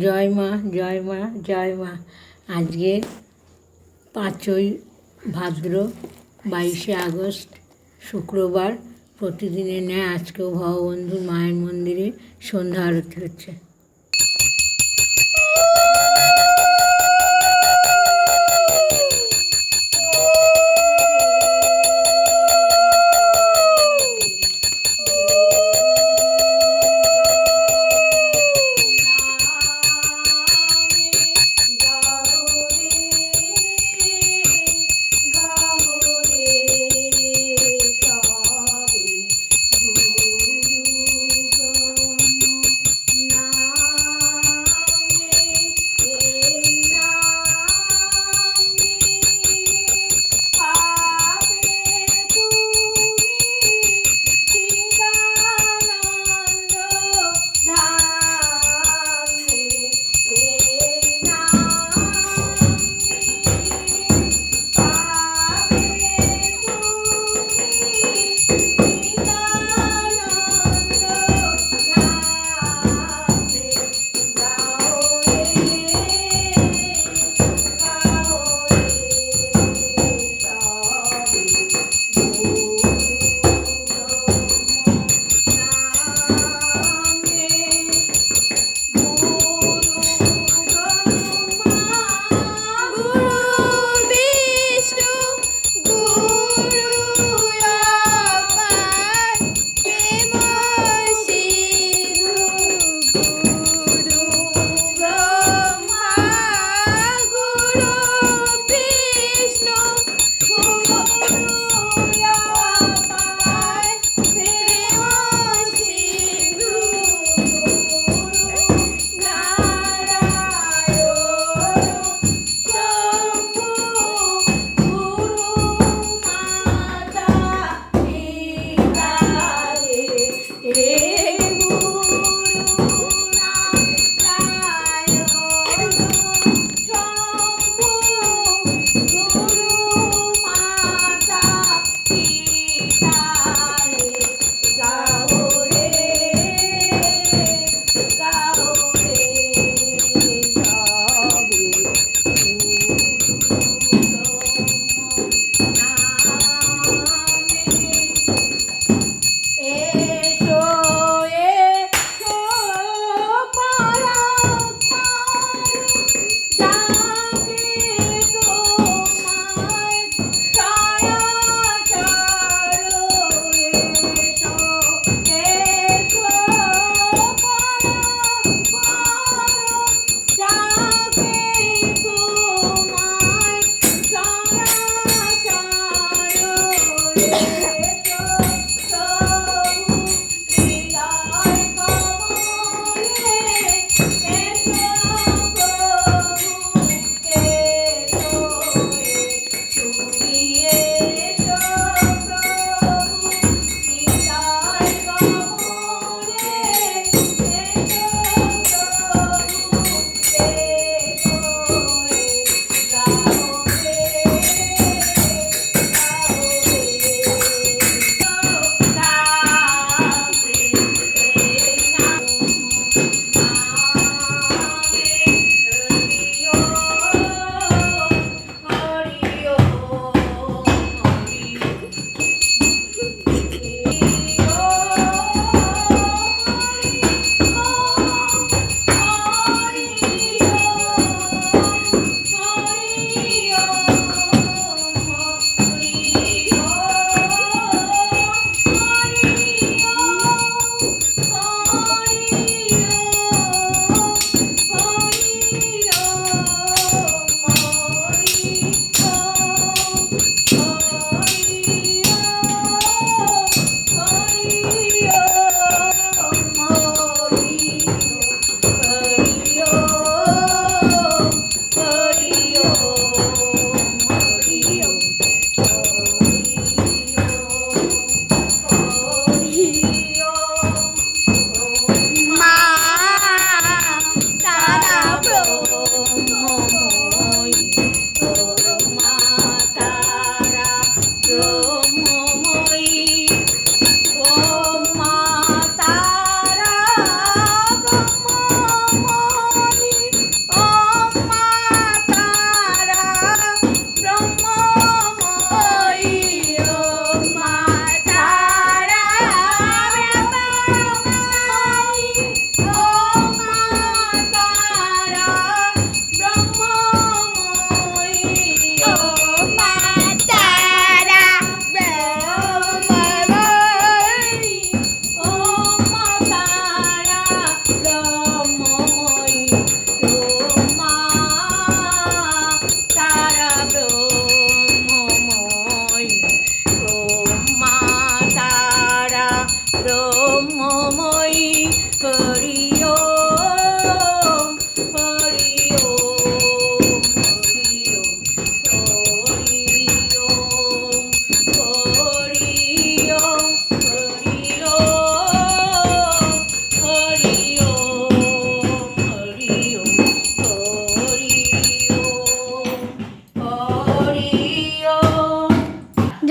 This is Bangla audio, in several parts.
জয় মা জয় মা জয় মা। আজকে পাঁচই ভাদ্র, বাইশে আগস্ট, শুক্রবার। প্রতিদিনের ন্যায় আজকেও ভগবন্ধুর মায়ের মন্দিরে সন্ধ্যা আরতি হচ্ছে।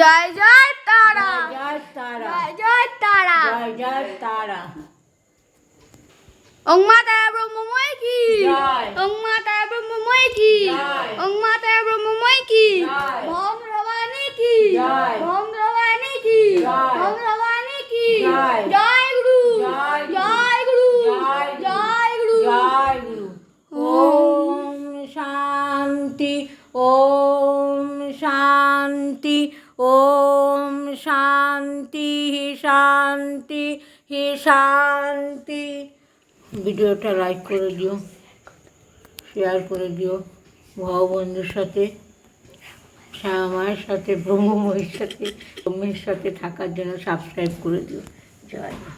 জয় জয় তারা। জয় তারা। জয় তারা। জয় ওং মাতা ব্রহ্মময় কি? ওং মাতা ব্রহ্মময় কি? ওং মাতা ব্রহ্মময় কি? ভম রবানি কি? ভম রবানি কি? ভম রবানি কি? জয়। গুরু। জয় গুরু। জয় গুরু। জয় গুরু। ওম শান্তি। ও ওম শান্তি শান্তি হি শান্তি। ভিডিওটা লাইক করে দিও শেয়ার করে দিও, ভাও বন্ধুর সাথে শ্যামা মায়ের সাথে, ব্রহ্মময়ের সাথে, ব্রহ্মের সাথে থাকার জন্য সাবস্ক্রাইব করে দিও। জয়